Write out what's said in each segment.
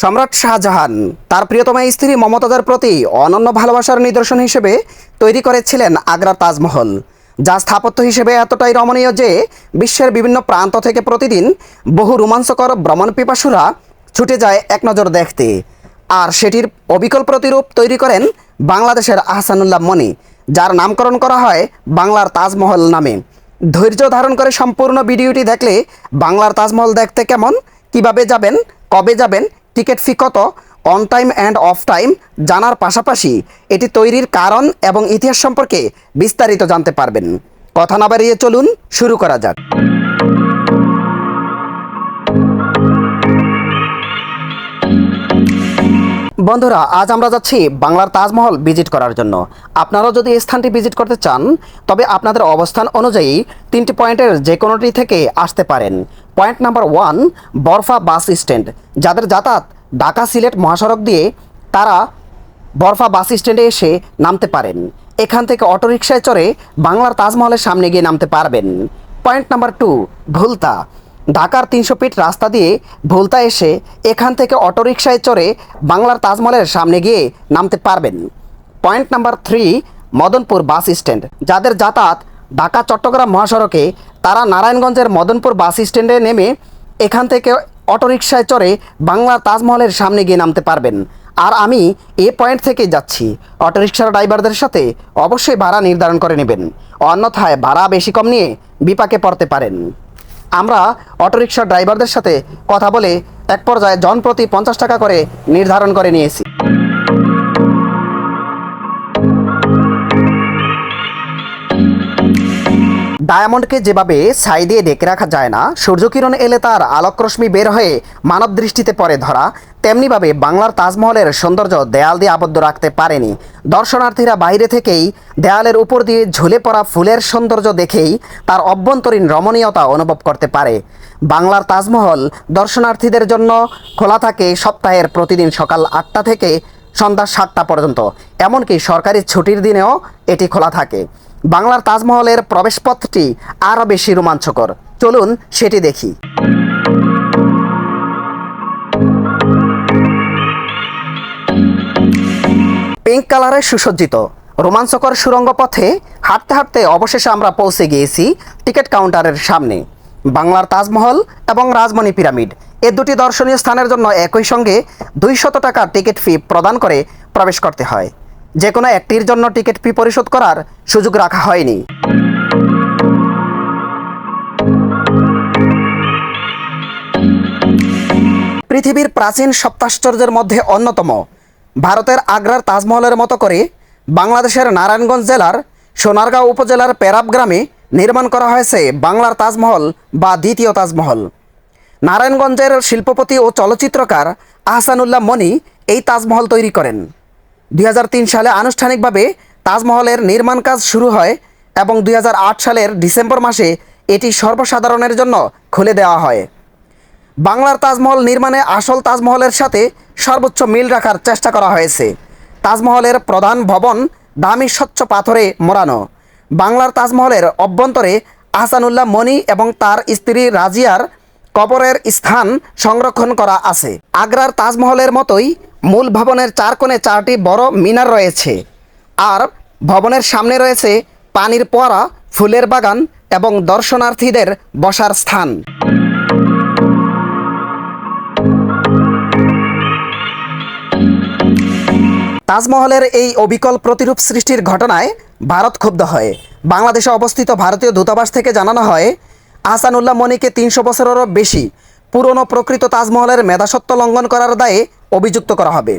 সম্রাট শাহজাহান, তার প্রিয়তমা স্ত্রী মমতাজের প্রতি অনন্য ভালোবাসার নিদর্শন হিসেবে তৈরি করেছিলেন আগ্রার তাজমহল, যা স্থাপত্য হিসেবে এতটাই রমণীয় যে বিশ্বের বিভিন্ন প্রান্ত থেকে প্রতিদিন বহু রোমাঞ্চকর ভ্রমণ পিপাসুরা ছুটে যায় এক নজর দেখতে। আর সেটির অবিকল প্রতিরূপ তৈরি করেন বাংলাদেশের আহসানুল্লাহ মনি, যার নামকরণ করা হয় বাংলার তাজমহল নামে। ধৈর্য ধারণ করে সম্পূর্ণ ভিডিওটি দেখলে বাংলার তাজমহল দেখতে কেমন, কীভাবে যাবেন, কবে যাবেন টিকিট ফি কত? On time and off time জানার পাশাপাশি এটি তৈরির কারণ এবং ইতিহাস সম্পর্কে বিস্তারিত জানতে পারবেন। কথা না বাড়িয়ে চলুন, শুরু করা যাক। বন্ধুরা, আজ আমরা যাচ্ছি বাংলার তাজমহল ভিজিট করার জন্য। আপনারাও যদি এই স্থানটি ভিজিট করতে চান, তবে আপনাদের অবস্থান অনুযায়ী তিনটি পয়েন্টের যে কোনোটি থেকে আসতে পারেন। Point number one বরফা bus stand, যাদের যাতায়াত ঢাকা সিলেট মহাসড়ক দিয়ে তারা বরফা বাস স্ট্যান্ডে এসে নামতে পারেন। এখান থেকে অটোরিকশায় চড়ে বাংলার তাজমহলের সামনে গিয়ে নামতে পারবেন। Point number two, Bhulta. ঢাকার তিনশো ফিট রাস্তা দিয়ে ভুলতা এসে এখান থেকে অটোরিকশায় চড়ে বাংলার তাজমহলের সামনে গিয়ে নামতে পারবেন। Point number three, Madanpur bus stand, যাদের যাতায়াত ঢাকা চট্টগ্রাম মহাসড়কে তারা নারায়ণগঞ্জের মদনপুর বাস স্ট্যান্ডে নেমে এখান থেকে অটোরিকশায় চড়ে বাংলার তাজমহলের সামনে গিয়ে নামতে পারবেন। আর আমি এ পয়েন্ট থেকে যাচ্ছি। অটোরিকশার ড্রাইভারদের সাথে অবশ্যই ভাড়া নির্ধারণ করে নেবেন। অন্যথায় ভাড়া বেশি কম নিয়ে বিপাকে পড়তে পারেন। আমরা অটোরিকশার ড্রাইভারদের সাথে কথা বলে এক পর্যায়ে জনপ্রতি পঞ্চাশ টাকা করে নির্ধারণ করে নিয়েছি। ডায়মন্ডকে যেভাবে ছাই দিয়ে ঢেকে রাখা যায় না, সূর্যকিরণ এলে তার আলোকরশ্মি বের হয়ে মানব দৃষ্টিতে পড়ে ধরা। তেমনিভাবে বাংলার তাজমহলের সৌন্দর্য দেয়াল দিয়ে আবদ্ধ রাখতে পারেনি। দর্শনার্থীরা বাইরে থেকেই দেয়ালের উপর দিয়ে ঝুলে পড়া ফুলের সৌন্দর্য দেখেই তার অভ্যন্তরীণ রমণীয়তা অনুভব করতে পারে। বাংলার তাজমহল দর্শনার্থীদের জন্য খোলা থাকে সপ্তাহের প্রতিদিন সকাল আটটা থেকে সন্ধ্যা সাতটা পর্যন্ত। এমনকি সরকারি ছুটির দিনেও এটি খোলা থাকে। বাংলার তাজমহলের প্রবেশপথটি আরও বেশি রোমাঞ্চকর। চলুন সেটি দেখি। পিঙ্ক কালারে সুসজ্জিত। রোমাঞ্চকর সুরঙ্গ পথে হাঁটতে হাঁটতে অবশেষে আমরা পৌঁছে গিয়েছি টিকিট কাউন্টারের সামনে। বাংলার তাজমহল এবং রাজমণি পিরামিড। এ দুটি দর্শনীয় স্থানের জন্য একই সঙ্গে দুইশত টাকা টিকিট ফি প্রদান করে প্রবেশ করতে হয়। যে কোনো একটির জন্য টিকিট ফি পরিশোধ করার সুযোগ রাখা হয়নি। পৃথিবীর প্রাচীন সপ্তাশ্চর্যের মধ্যে অন্যতম। ভারতের আগ্রার তাজমহলের মতো করে বাংলাদেশের নারায়ণগঞ্জ জেলার সোনারগাঁও উপজেলার পেরাব গ্রামে নির্মাণ করা হয়েছে বাংলার তাজমহল বা দ্বিতীয় তাজমহল। নারায়ণগঞ্জের শিল্পপতি ও চলচ্চিত্রকার আহসানুল্লাহ মনি এই তাজমহল তৈরি করেন। দু হাজার তিন সালে আনুষ্ঠানিকভাবে তাজমহলের নির্মাণ কাজ শুরু হয় এবং দু হাজার আট সালের ডিসেম্বর মাসে এটি সর্বসাধারণের জন্য খুলে দেওয়া হয়। বাংলার তাজমহল নির্মাণে আসল তাজমহলের সাথে সর্বোচ্চ মিল রাখার চেষ্টা করা হয়েছে। তাজমহলের প্রধান ভবন দামি স্বচ্ছ পাথরে মোড়ানো। বাংলার তাজমহলের অভ্যন্তরে আহসানুল্লাহ মনি এবং তার স্ত্রী রাজিয়ার কবরের স্থান সংরক্ষণ করা আছে। আগ্রার তাজমহলের মতোই মূল ভবনের চার কোণে চারটি বড় মিনার রয়েছে। আর ভবনের সামনে রয়েছে পানির পোয়ারা, ফুলের বাগান এবং দর্শনার্থীদের বসার স্থান। তাজমহলের এই অবিকল প্রতিরূপ সৃষ্টির ঘটনায় ভারত ক্ষুব্ধ হয়। বাংলাদেশে অবস্থিত ভারতীয় দূতাবাস থেকে জানানো হয় আহসানুল্লাহ মনিকে তিনশো বছরেরও বেশি পুরনো প্রকৃত তাজমহলের মেধাসত্ব লঙ্ঘন করার দায়ে অভিযুক্ত করা হবে।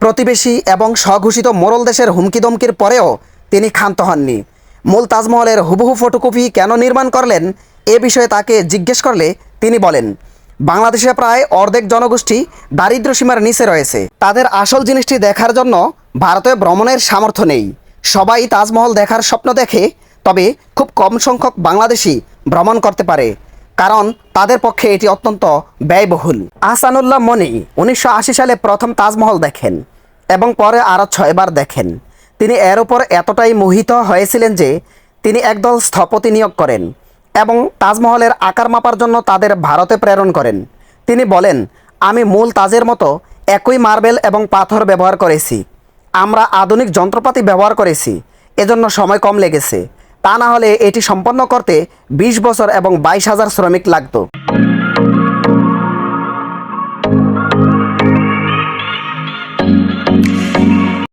প্রতিবেশী এবং স্বঘোষিত মোরল দেশের হুমকিদমকির পরেও তিনি ক্ষান্ত হননি। মূল তাজমহলের হুবহু ফটোকপি কেন নির্মাণ করলেন এ বিষয়ে তাকে জিজ্ঞেস করলে তিনি বলেন, বাংলাদেশে প্রায় অর্ধেক জনগোষ্ঠী দারিদ্র্য সীমার নিচে রয়েছে। তাদের আসল জিনিসটি দেখার জন্য ভারতে ভ্রমণের সামর্থ্য নেই। সবাই তাজমহল দেখার স্বপ্ন দেখে তবে খুব কম সংখ্যক বাংলাদেশি ভ্রমণ করতে পারে, কারণ তাদের পক্ষে এটি অত্যন্ত ব্যয়বহুল। আহসানুল্লাহ মনি উনিশশো আশি সালে প্রথম তাজমহল দেখেন এবং পরে আরও ছয়বার দেখেন। তিনি এর উপর এতটাই মোহিত হয়েছিলেন যে তিনি একদল স্থপতি নিয়োগ করেন এবং তাজমহলের আকার মাপার জন্য তাদের ভারতে প্রেরণ করেন। তিনি বলেন, আমি মূল তাজের মতো একই মার্বেল এবং পাথর ব্যবহার করেছি। আমরা আধুনিক যন্ত্রপাতি ব্যবহার করেছি। এজন্য সময় কম লেগেছে। তা না হলে এটি সম্পন্ন করতে বিশ বছর এবং বাইশ হাজার শ্রমিক লাগতো।